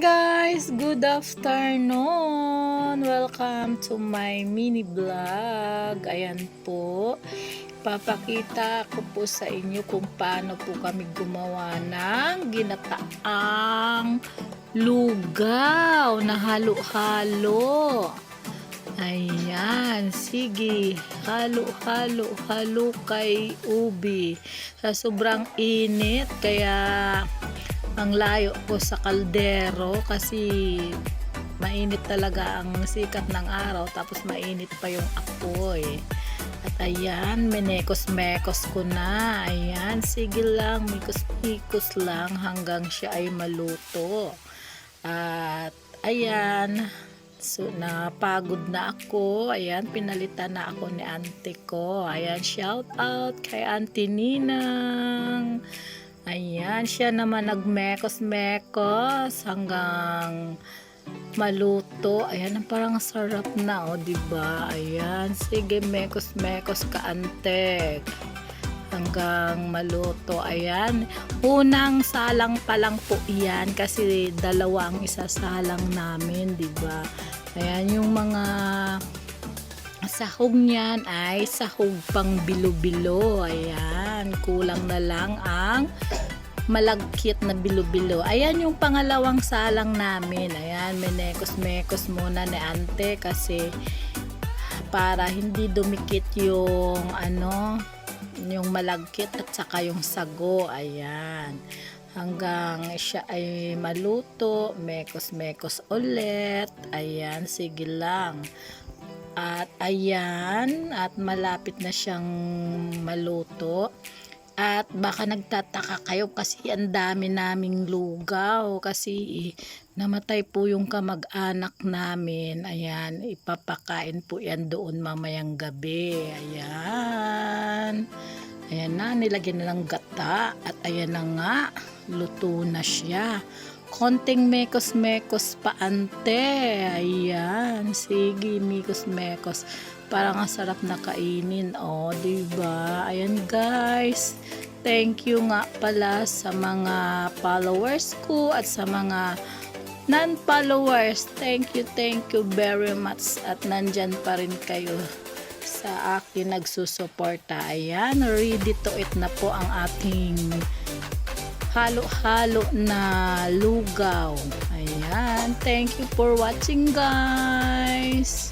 guys! Good afternoon! Welcome to my mini vlog. Ayan po. Papakita ko po sa inyo kung paano po kami gumawa ng ginataang lugaw na halo-halo. Ayan, sige. Halo, halo, halo kay ubi. Sa sobrang init, kaya ang layo ko sa kaldero kasi mainit talaga ang sikat ng araw tapos mainit pa yung apoy. At ayan, menekos-mekos ko na. Ayan, sige lang, mikos-mikos lang hanggang siya ay maluto. At ayan, so napagod na ako. Ayan, pinalitan na ako ni ante ko. Ayan, shout out kay Auntie Ninang. Ayan, siya naman nagmekos-mekos hanggang maluto. Ayan, ang parang sarap na, oh, di ba? Ayan, sige, mekos-mekos ka, ante. Hanggang maluto. Ayan, unang salang pa lang po yan kasi dalawa ang isasalang namin, ba? Ayan, yung mga sahog niyan ay sahog pang bilo-bilo. Ayan, kulang na lang ang malagkit na bilo-bilo. Ayan yung pangalawang salang namin. Ayan, menekos-mekos muna ni ante kasi para hindi dumikit yung ano, yung malagkit at saka yung sago. Ayan. Hanggang siya ay maluto, mekos-mekos ulit. Ayan, sige lang. At ayan, at malapit na siyang maluto. At baka nagtataka kayo kasi ang dami naming lugaw kasi eh, namatay po yung kamag-anak namin. Ayan, ipapakain po yan doon mamayang gabi. Ayan. Ayan na, nilagyan na ng gata. At ayan na nga, luto na siya. Konting mekos-mekos pa ante. Ayan, sige, mekos-mekos. Parang ang sarap na kainin. O, oh, diba? Ayan guys. Thank you nga pala sa mga followers ko at sa mga non-followers. Thank you, thank you very much. At nandyan pa rin kayo sa akin nagsusuporta. Ayan, ready to eat na po ang ating halo-halo na lugaw. Ayan, thank you for watching guys.